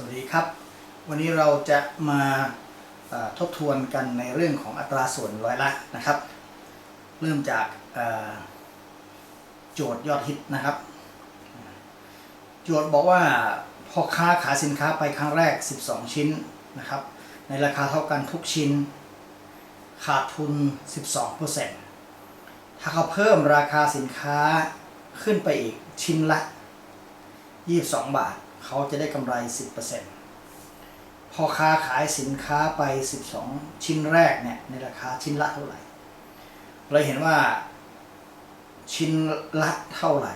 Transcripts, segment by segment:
สวัสดีครับ วันนี้เราจะมาทบทวนกันในเรื่องของอัตราส่วนร้อยละนะครับ เริ่มจากโจทย์ยอดฮิตนะครับ โจทย์บอกว่าพ่อค้าขายสินค้าไปครั้งแรก 12 ชิ้นนะครับ ในราคาเท่ากันทุกชิ้น ขาดทุน 12%ถ้าเขาเพิ่มราคาสินค้าขึ้นไปอีกชิ้นละ 22 บาท เขาจะได้กำไร 10%พอค้าขายสินค้าไป 12 ชิ้นแรกเนี่ยในราคาชิ้นละเท่าไหร่ เราเห็นว่าชิ้นละเท่าไหร่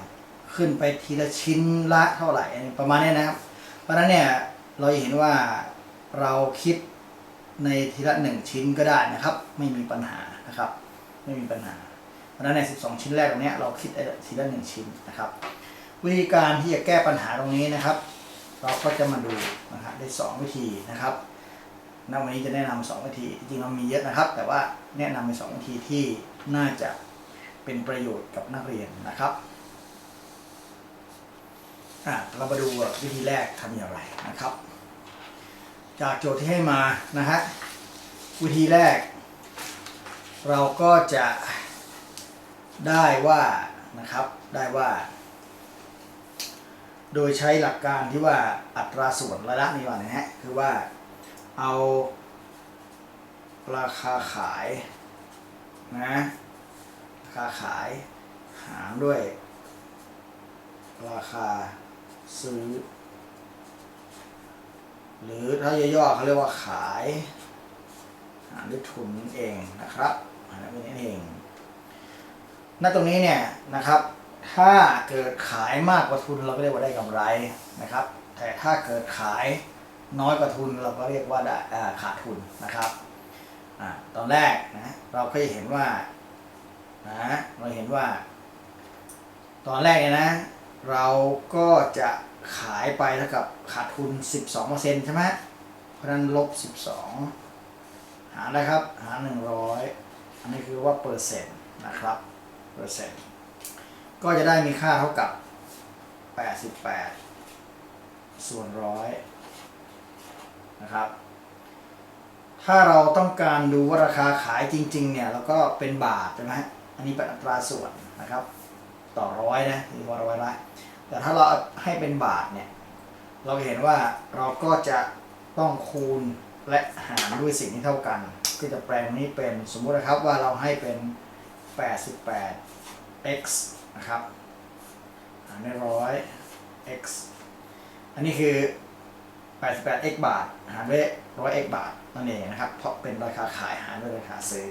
ขึ้นไปทีละชิ้นละเท่าไหร่ประมาณนี้นะครับ เพราะนั้นเนี่ยเราเห็นว่าเราคิดในทีละหนึ่งชิ้นก็ได้นะครับ ไม่มีปัญหานะครับ ไม่มีปัญหา เพราะนั้นใน 12 ชิ้นแรกตรงนี้เราคิดทีละหนึ่งชิ้นนะครับ วิธีการที่จะแก้ปัญหาตรงนี้นะครับ เราก็จะมาดูนะครับได้ 2 วิธีนะครับณวันนี้จะแนะนำสองวิธีจริงๆเรามีเยอะนะครับ แต่ว่าแนะนำเป็นสองวิธีที่น่าจะเป็นประโยชน์กับนักเรียนนะครับเรามาดูวิธีแรกทำอย่างไรนะครับ จากโจทย์ที่ให้มานะฮะวิธีแรก เราก็จะได้ว่านะครับได้ว่า โดยใช้หลักการที่ว่าอัตราส่วนระดับนี้ว่านะฮะคือว่าเอาราคาขายนะราคาขายหารด้วย ราคาซื้อ หรือถ้าย่อๆเขาเรียกว่าขายหารด้วยทุนนั่นเองนะครับหารด้วยนั่นเองณตรงนี้เนี่ยนะครับ ถ้าเกิดขายมากกว่าทุนเราก็เรียกว่าได้กำไรนะครับ แต่ถ้าเกิดขายน้อยกว่าทุนเราก็เรียกว่าได้ขาดทุนนะครับอตอนแรกนะเราก็จะเห็นว่านะเราเห็นว่า ตอนแรกเนี่ยนะ เราก็จะขายไปเท่ากับขาดทุน 12%ใช่ไหมเพราะฉะนั้นลบ 12 หารนะครับ หาร 100 อันนี้คือว่าเปอร์เซ็นต์นะครับ เปอร์เซ็นต์ ก็จะได้มีค่าเท่ากับ 88 ส่วนร้อยนะครับ ถ้าเราต้องการดูว่าราคาขายจริง ๆ เนี่ยเราก็เป็นบาทใช่ไหมอันนี้เป็นอัตราส่วนนะครับ ต่อร้อยนะหรือว่าร้อยละแต่ถ้าเราให้เป็นบาทเนี่ย เราเห็นว่าเราก็จะต้องคูณและหารด้วยสิ่งที่เท่ากัน ก็จะแปลงนี้เป็นสมมุตินะครับว่าเราให้เป็น 88 x นะครับหารด้วยร้อย x อันนี้คือ 88 x บาท หารด้วยร้อย x บาทนั่นเองนะครับ เพราะเป็นราคาขายหารด้วยราคาซื้อ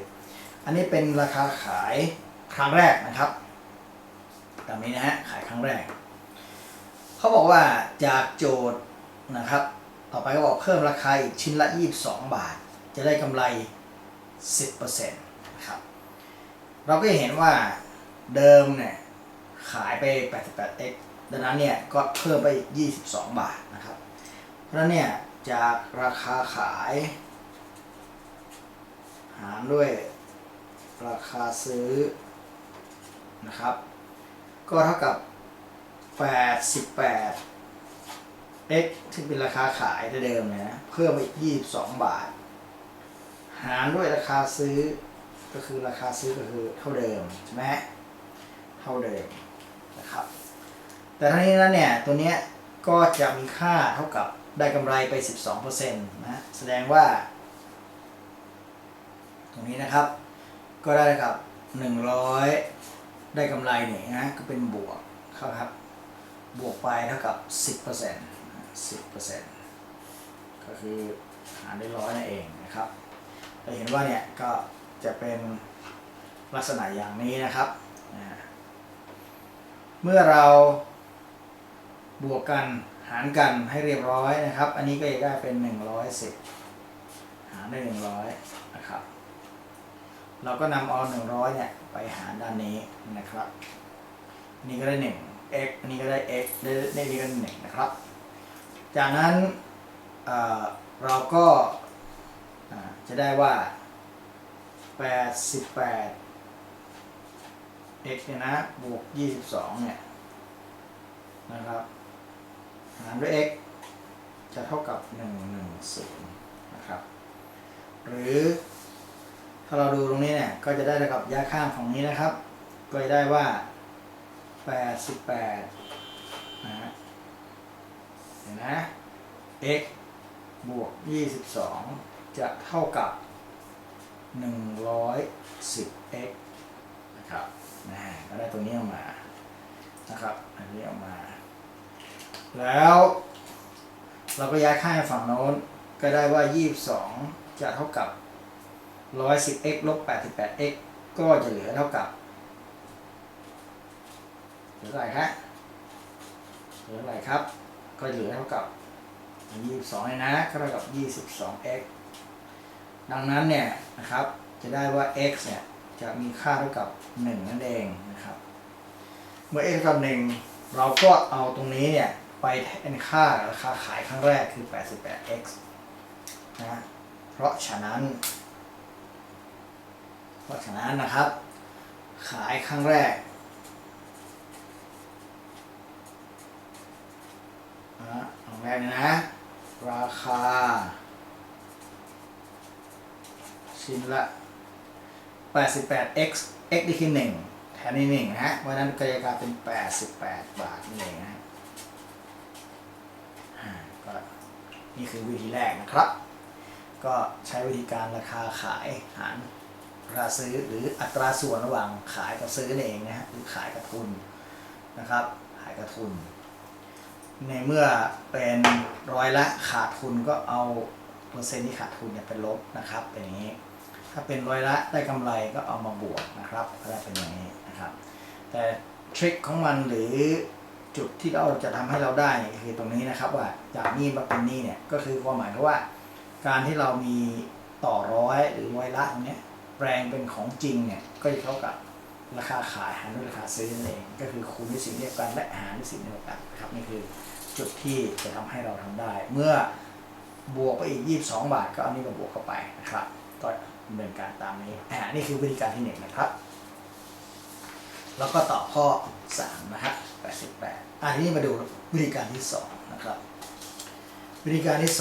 อันนี้เป็นราคาขายครั้งแรกนะครับตามนี้นะฮะขายครั้งแรก เขาบอกว่าจากโจทย์นะครับ ต่อไปก็บอกเพิ่มราคาอีกชิ้นละ 22 บาท จะได้กำไร 10%นะครับ เราก็เห็นว่าเดิมเนี่ย ขายไป 88x ดังนั้นเนี่ยก็เพิ่มไป 22 บาทนะครับ เพราะนั้นเนี่ยจากราคาขาย หารด้วยราคาซื้อนะครับ ก็เท่ากับ 88 x ที่เป็นราคาขายเดิมเนี่ยนะเพิ่มไปอีก22 บาท หารด้วยราคาซื้อก็คือราคาซื้อก็คือเท่าเดิมใช่ไหมเท่าเดิม นะครับ แต่ทั้งนี้นั้นเนี่ยตัวนี้ก็จะมีค่าเท่ากับได้กำไรไป 12%นะแสดงว่า ตรงนี้นะครับ ก็ได้กับ 100 ได้กำไรเนี่ยนะก็เป็นบวกครับ บวกไปเท่ากับ 10% 10%ก็คือหารด้วยร้อยนั่นเองนะครับเราเห็นว่าเนี่ยก็จะเป็นลักษณะอย่างนี้นะครับ เมื่อเราบวกกันหารกันให้เรียบร้อยนะครับ อันนี้ก็จะได้เป็น110หารได้100นะครับ เราก็นำเอา100เนี่ยไปหารด้านนี้นะครับนนี้ก็ได้1 x อันนี้ก็ได้ x ได้ได้นี้ก็ได้1นะครับ จากนั้นเเราก็จะได้ว่า 88 x เนี่ยนะบวก 22 เนี่ยนะครับหารด้วย x จะเท่ากับ 110 นะครับ หรือถ้าเราดูตรงนี้เนี่ย ก็จะได้เท่ากับยาข้างของนี้นะครับ ก็จะได้ว่า 88 นะฮะเห็นนะ x บวก 22 จะเท่ากับ 110x นะครับ นะก็ได้ตัวนี้ออกมานะครับ อันนี้ออกมา แล้ว เราก็ย้ายค่าไปฝั่งโน้น ก็ได้ว่า 22 จะเท่ากับ 110x ลบ 88x ก็จะเหลือเท่ากับเหลืออะไรครับเหลืออะไรครับ ก็เหลือเท่ากับ 22นะก็เท่ากับ 22x ดังนั้นเนี่ยนะครับ จะได้ว่า x เนี่ย จะมีค่าเท่ากับ 1 นั่นเองนะครับ เมื่อ x เท่ากับ1เราก็เอาตรงนี้เนี่ย ไปแทนค่าราคาขายครั้งแรกคือ 88x นะเพราะฉะนั้น เพราะฉะนั้นนะครับ ขายครั้งแรกนะครั้งแรกเนี่ยนะ ราคา ชิ้นละ 88x x นี่คือ1แทนนี่1นะฮะเพราะนั้นก็จะกลายเป็น 88 บาทนี่เองนะฮะก็นี่คือวิธีแรกนะครับ ก็ใช้วิธีการราคาขายหารราคาซื้อหรืออัตราส่วนระหว่างขายกับซื้อนั่นเองนะฮะหรือขายกับทุนนะครับ ขายกับทุน ในเมื่อเป็นร้อยละขาดทุนก็เอาเปอร์เซ็นต์ที่ขาดทุนเนี่ยเป็นลบนะครับเป็นอย่างนี้ ถ้าเป็นร้อยละได้กำไรก็เอามาบวกนะครับก็ได้เป็นอย่างนี้นะครับ แต่ทริคของมันหรือจุดที่เราจะทำให้เราได้คือตรงนี้นะครับว่าจากนี้มาเป็นนี้เนี่ยก็คือความหมายเขาว่า การที่เรามีต่อร้อยหรือร้อยละตรงเนี้ยแปลงเป็นของจริงเนี่ยก็จะเท่ากับราคาขายหารด้วยราคาซื้อนั่นเอง ก็คือคูณด้วยสิ่งเดียวกันและหารด้วยสิ่งเดียวกันนะครับนี่คือจุดที่จะทำให้เราทำได้ เมื่อบวกไปอีก 22 บาทก็เอานี้มาบวกเข้าไปนะครับก็ ดำเนินการตามนี้อ่านี่คือวิธีการที่หนึ่งนะครับ แล้วก็ต่อข้อ3นะฮะ88อ่าทีนี้มาดูวิธีการที่2นะครับ วิธีการที่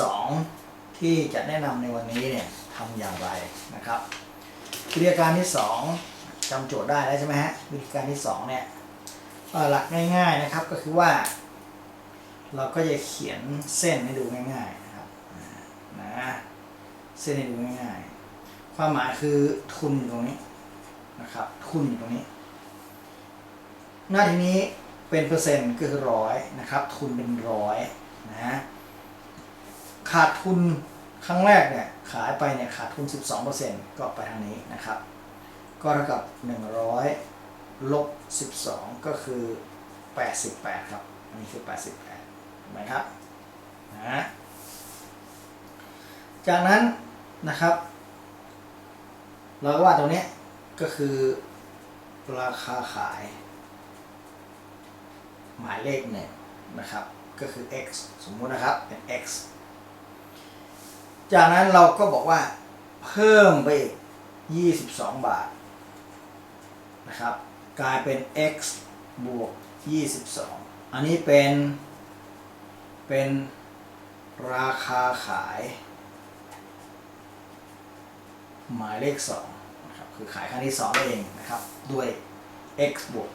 2ที่จะแนะนำในวันนี้เนี่ยทำอย่างไรนะครับวิธีการที่2จำโจทย์ได้แล้วใช่ไหมฮะวิธีการที่2เนี่ยหลักง่ายๆนะครับก็คือว่า เราก็จะเขียนเส้นให้ดูง่ายๆนะครับนะเส้นให้ดูง่ายๆ ความหมายคือทุนอยู่ตรงนี้นะครับ ทุนอยู่ตรงนี้ หน้าที่นี้เป็นเปอร์เซ็นต์ก็คือร้อยนะครับ ทุนเป็นร้อยนะขาดทุนครั้งแรกเนี่ยขายไปเนี่ยขาดทุน 12%ก็ไปทางนี้นะครับ ก็เท่ากับ 100ลบ12 ก็คือ 88 ครับ อันนี้คือ 88เห็นไหมครับนะจากนั้นนะครับ เราก็ว่าตรงนี้ก็คือราคาขาย หมายเลขหนึ่งนะครับ ก็คือ x สมมุตินะครับเป็น x จากนั้นเราก็บอกว่าเพิ่มไปอีก22 บาทนะครับ กลายเป็น x บวก 22 อันนี้เป็นเป็นราคาขาย หมายเลข2นะครับคือขายครั้งที่2เองนะครับด้วย x บวก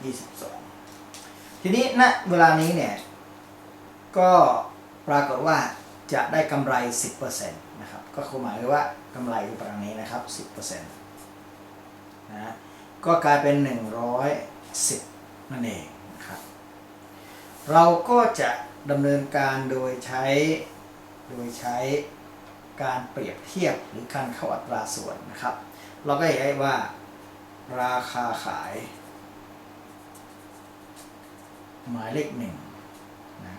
22 ทีนี้ณเวลานี้เนี่ยก็ปรากฏว่าจะได้กำไร 10%นะครับก็คือหมายถึงว่ากำไรอยู่ประมาณนี้นะครับ 10%นะก็กลายเป็น 110 นั่นเองนะครับเราก็จะดำเนินการโดยใช้โดยใช้ การเปรียบเทียบหรือการเข้าอัตราส่วนนะครับ เราก็เห็นได้ว่า ราคาขาย หมายเลขหนึ่งนะ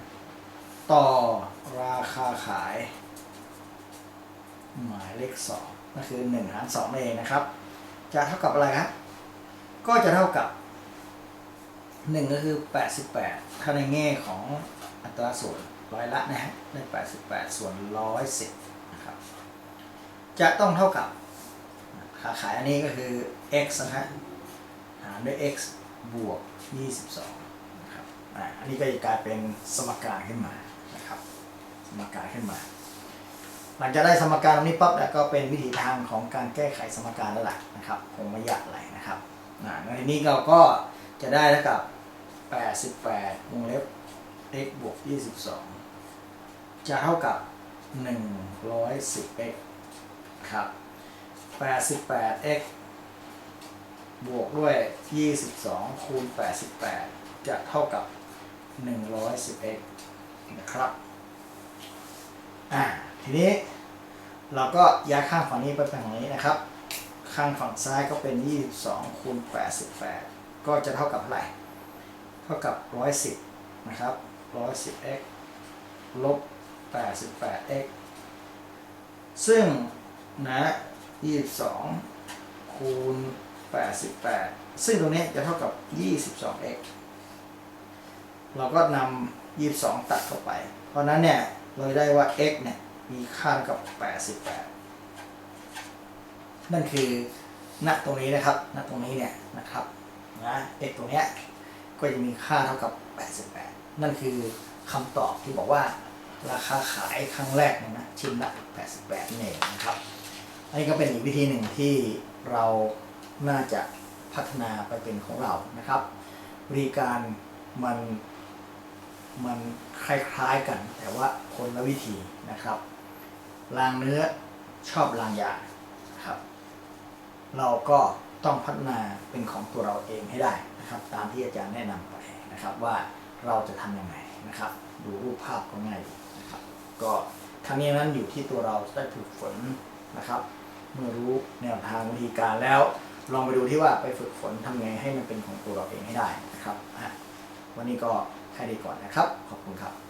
ต่อราคาขาย หมายเลขสองก็คือหนึ่งหารสองนั่เองนะครับ จะเท่ากับอะไรครับก็จะเท่ากับหนึ่งก็คือ 88 ถ้าในแง่ของอัตราส่วนร้อยละนะฮะได้88 ส่วน 110นะครับ จะต้องเท่ากับค่าขายอันนี้ก็คือ x นะฮะหารด้วย x บวก 22นะครับอ่าอันนี้ก็จะกลายเป็นสมการขึ้นมานะครับสมการขึ้นมา หลังจากได้สมการตรงนี้ปั๊บเนี่ยก็เป็นวิธีทางของการแก้ไขสมการแล้วล่ะนะครับคงไม่ยากอะไรนะครับอ่าในทีนี้เราก็จะได้แล้วกับ 88วงเล็บ x บวก 22 จะเท่ากับ 110x ครับ 88x บวกด้วย 22 คูณ 88 จะเท่ากับ 110x นะครับ อ่า ทีนี้เราก็ย้ายข้างฝั่งนี้ไปฝั่งนี้นะครับ ข้างฝั่งซ้ายก็เป็น 22 คูณ 88 ก็จะเท่ากับเท่าไหร่เท่ากับ 110 นะครับ 110x ลบ 88x ซึ่งนะ22 คูณ 88 ซึ่งตรงนี้จะเท่ากับ 22x เราก็นำ22 ตัดเข้าไป เพราะนั้นเนี่ยเราได้ว่า x เนี่ยมีค่าเท่ากับ 88 นั่นคือณตรงนี้นะครับณตรงนี้เนี่ยนะครับนะ x ตรงเนี้ยก็จะมีค่าเท่ากับ 88 นั่นคือคำตอบที่บอกว่า ราคาขายครั้งแรกเนี่ยนะ ชิ้นละ88นั่นเองนะครับ อันนี้ก็เป็นอีกวิธีหนึ่งที่เราน่าจะพัฒนาไปเป็นของเรานะครับบริการมันมันคล้ายๆกัน แต่ว่าคนละวิธีนะครับรางเนื้อชอบรางยาครับ เราก็ต้องพัฒนาเป็นของตัวเราเองให้ได้นะครับ ตามที่อาจารย์แนะนำไปนะครับว่าเราจะทำยังไงนะครับ ดูรูปภาพก็ง่ายดี ก็ทั้งนี้นั้นอยู่ที่ตัวเราได้ฝึกฝนนะครับ เมื่อรู้แนวทางวิธีการแล้ว ลองไปดูที่ว่าไปฝึกฝนทำไงให้มันเป็นของตัวเราเองให้ได้นะครับวันนี้ก็แค่นี้ก่อนนะครับ ขอบคุณครับ